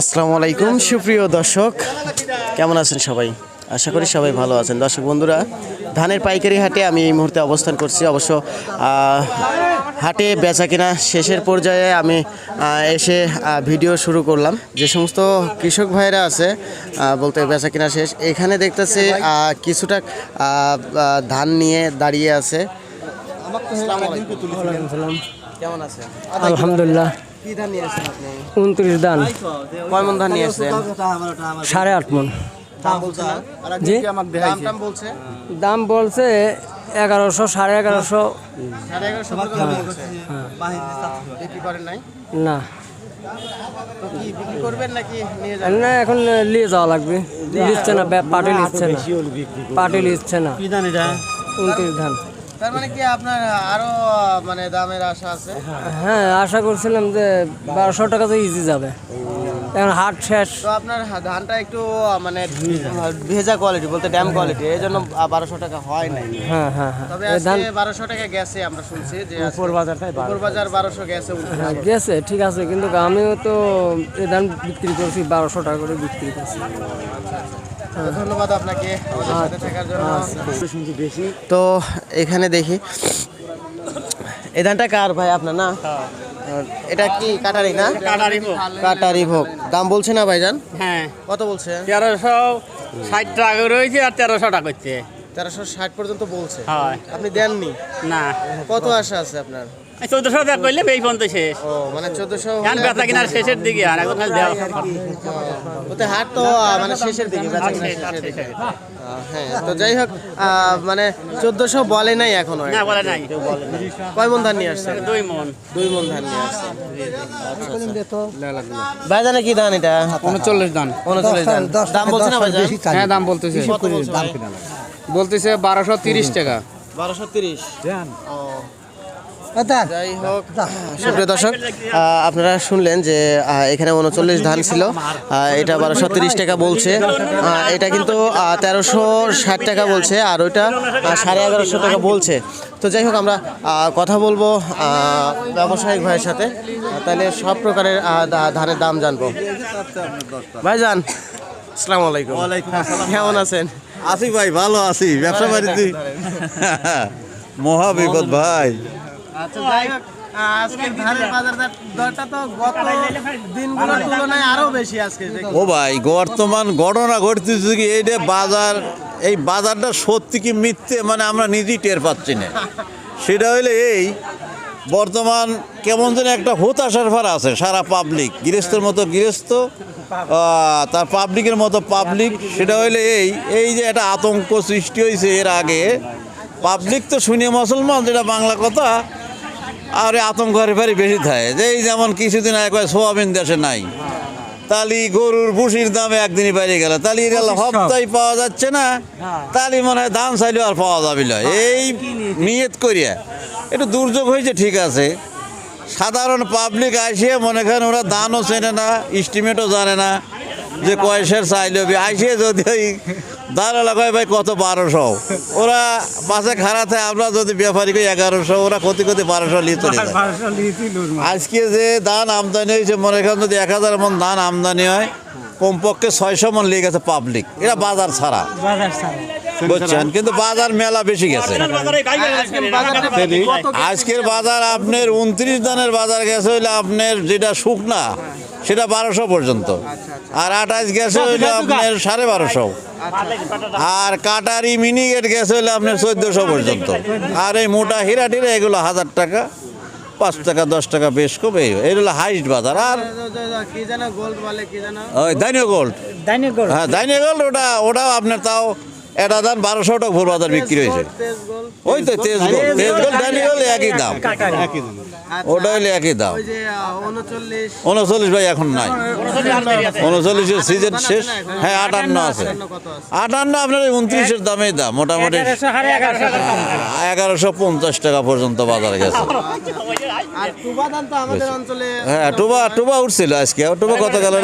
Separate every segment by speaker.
Speaker 1: আসসালামু আলাইকুম সুপ্রিয় দর্শক। কেমন আছেন সবাই? আশা করি সবাই ভালো আছেন। দর্শক বন্ধুরা ধানের পাইকারি হাটে আমি এই মুহূর্তে অবস্থান করছি। অবশ্য হাটে বেচা কিনা শেষের পর্যায়ে আমি এসে ভিডিও শুরু করলাম। যে সমস্ত কৃষক ভাইরা আছে বলতে বেচা কিনা শেষ এখানে দেখতেছি আহ, কিছুটা ধান নিয়ে দাঁড়িয়ে আছে। কেমন আছেন?
Speaker 2: আলহামদুলিল্লাহ।
Speaker 1: কি ধান নিয়ে আসছেন আপনি?
Speaker 2: উনত্রিশ দান
Speaker 1: কয় মন ধান নিয়ে আসছেন?
Speaker 2: সাড়ে আট মন।
Speaker 1: দাম বলছে না?
Speaker 2: জি?
Speaker 1: দাম বলছে?
Speaker 2: এগারোশো সাড়ে এগারোশো। না।
Speaker 1: তো কি বিক্রি করবেন নাকি নিয়ে যাবেন?
Speaker 2: না এখন নিয়ে যাওয়া লাগবে। লিখছে না পার্টি লিখছে না পার্টি লিখছে না। উনত্রিশ ধান।
Speaker 1: তার মানে কি আপনার আরও মানে দামের আশা আছে?
Speaker 2: হ্যাঁ আশা করছিলাম যে বারোশো টাকা তো ইজি যাবে। এখন হাট শেষ।
Speaker 1: তো আপনার ধানটা একটু মানে ভেজা কোয়ালিটি বলতে ড্যাম কোয়ালিটি এই জন্য বারোশো টাকা হয় নাই।
Speaker 2: হ্যাঁ হ্যাঁ হ্যাঁ।
Speaker 1: তবে আজকে বারোশো টাকা গেছে আমরা শুনছি যে উপর
Speaker 2: বাজারটাই
Speaker 1: বাজার বারোশো গেছে।
Speaker 2: হ্যাঁ গেছে ঠিক আছে কিন্তু আমিও তো এই ধান বিক্রি করছি বারোশো টাকা করে বিক্রি করছি।
Speaker 1: তো ধন্যবাদ আপনাকে আমাদের সাথে থাকার জন্য। তো এখানে দেখি এই ধানটা কার ভাই আপনার না? এটা কি কাটারি না?
Speaker 3: কাটারি ভোগ।
Speaker 1: কাটারি ভোগ। দাম বলছে না ভাইজান?
Speaker 3: হ্যাঁ।
Speaker 1: কত বলছে?
Speaker 3: তেরোশো ষাট টাকা রয়েছে আর তেরোশো টাকা করছে।
Speaker 1: তেরোশো ষাট পর্যন্ত বলছে। আপনি দেননি?
Speaker 3: না।
Speaker 1: কত আশা আছে আপনার?
Speaker 3: চোদ্দশো টাকা করলে এই পর্যন্ত শেষ।
Speaker 1: ও মানে চোদ্দশো
Speaker 3: এখন বেচা কিনার শেষের দিকে আর এখন খালি দেওয়া।
Speaker 1: ওতে হাট তো মানে শেষের দিকে বেচা শেষের দিকে। হ্যাঁ তো যাই হোক মানে চোদ্দশো বলে নাই এখনও
Speaker 3: না বলে নাই।
Speaker 1: কয় মন ধান নিয়ে আসছে
Speaker 3: দুই মন।
Speaker 1: দুই মন ধান নিয়ে আসছে ভাইজানে কি ধান এটা?
Speaker 4: উনচল্লিশ দান
Speaker 1: উনচল্লিশ ধান। দাম বলছে না ভাইজান?
Speaker 4: হ্যাঁ দাম বলতেছে? বলতেছে বারোশো তিরিশ টাকা।
Speaker 1: বারোশো তিরিশ। যাই হোক সুপ্রিয় দর্শক আপনারা শুনলেন যে এখানে উনচল্লিশ ধান ছিল। এটা বারোশো তিরিশ টাকা বলছে। এটা কিন্তু তেরোশো ষাট টাকা বলছে আর ওইটা সাড়ে এগারোশো টাকা বলছে। তো যাই হোক আমরা কথা বলব ব্যবসায়িক ভাইয়ের সাথে। তাহলে সব প্রকারের ধানের দাম জানব। ভাইজান আসসালামু আলাইকুম। কেমন আছেন?
Speaker 5: আছি ভাই ভালো আছি। ব্যবসা বাড়িতে মহা বিপদ ভাই।
Speaker 1: আচ্ছা যাই হোক আজকের ধানের বাজার দরটা তো গত দিনগুলোর তুলনায় আরও বেশি আজকে
Speaker 5: ও ভাই, বর্তমান ঘটনা ঘটতেছে কি এইটা বাজার, এই বাজারটা সত্যি কি মিথ্যে? মানে আমরা নিজেই টের পাচ্ছি না। সেটা হইলে এই, বর্তমান কেমন যেন একটা হতাশার ভার আছে সারা পাবলিক গৃহস্থের মতো গৃহস্থ তার পাবলিকের মতো পাবলিক সেটা হইলে এই এই যে একটা আতঙ্ক সৃষ্টি হয়েছে এর আগে। পাবলিক তো শুনে মুসলমান, যেটা বাংলা কথা। আর এই আতঙ্ক ভারি বেশি থাকে। যে এই যেমন কিছুদিন আগে কয় সোয়াবিন দেশে নাই। তালি গরুর ভুসির দামে একদিনই বাইরে গেল। তালি গেল হপ্তায় পাওয়া যাচ্ছে না। তালি মনে হয় ধান চাইলেও আর পাওয়া যাবে না। এই নিয়ত করিয়া। একটু দুর্যোগ হয়েছে ঠিক আছে। সাধারণ পাবলিক আসিয়ে মনে করেন ওরা দানও চেনে না ইস্টিমেটও জানে না। যে কয়েসের চাইলে আইসে যদি ওই দাঁড়া লাগায় ভাই কত বারোশো? ওরা পাশে খারাতে আমরা যদি ব্যাপারী কই এগারোশো ওরা ক্ষতি ক্ষতি বারোশো লিচু চলে আজকে যে ধান আমদানি হয়েছে মনে করেন যদি এক হাজার মন ধান আমদানি হয় কমপক্ষে ছয়শো মন লেগেছে গেছে পাবলিক এরা বাজার ছাড়া। বুঝছেন? কিন্তু বাজার মেলা বেশি গেছে। আজকের বাজার আপনার উনত্রিশ দানের বাজার গেছে হইলে আপনার যেটা শুকনা সেটা বারোশো পর্যন্ত। আর আঠাশ গেছে হইলে আপনার সাড়ে বারোশো। আর কাটারি মিনি গেট গেছে হইলে আপনার চোদ্দশো পর্যন্ত। আর এই মোটা হীরা টিরা এগুলো হাজার টাকা পাঁচ টাকা দশ টাকা বেশ কম এই এগুলো হাইস্ট বাজার। আর
Speaker 1: কি জানো গোল্ড বলে কি জানো
Speaker 5: ওই দাইনিও গোল্ড হ্যাঁ দাইনিও গোল্ড ওটা ওটাও আপনার তাও এটা দাম বারোশো টাকা ভোর বাজার বিক্রি হয়েছে। ওই তো তেজ গোল্ড তেজ গোল্ড দাইনিও গোল্ড একই দাম। ওটা হইলে একই দাম।
Speaker 1: উনচল্লিশ।
Speaker 5: ভাই এখন নাই। উনচল্লিশের সিজন শেষ। হ্যাঁ আটান্ন আছে। আটান্ন আপনার ওই উনত্রিশের দামেই দাম মোটামুটি। এগারোশো পঞ্চাশ টাকা পর্যন্ত বাজারে গেছে।
Speaker 1: আর টুবা ধান তো আমাদের অঞ্চলে
Speaker 5: হ্যাঁ টুবা টুবা উঠছিল আজকে। টুবা কত গেল?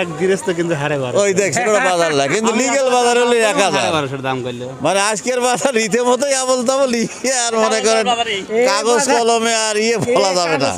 Speaker 4: এক গৃহস্থ কিন্তু হারে
Speaker 5: ওই দেখছি বাজার লাগে। কিন্তু লিগেল বাজার হলে এক হাজার
Speaker 4: দাম করলে
Speaker 5: মানে আজকের বাজার রীতি মতোই আবল তাবল ইয়ে আর মনে করেন কাগজ কলমে আর ইয়ে ফলা যাবে না।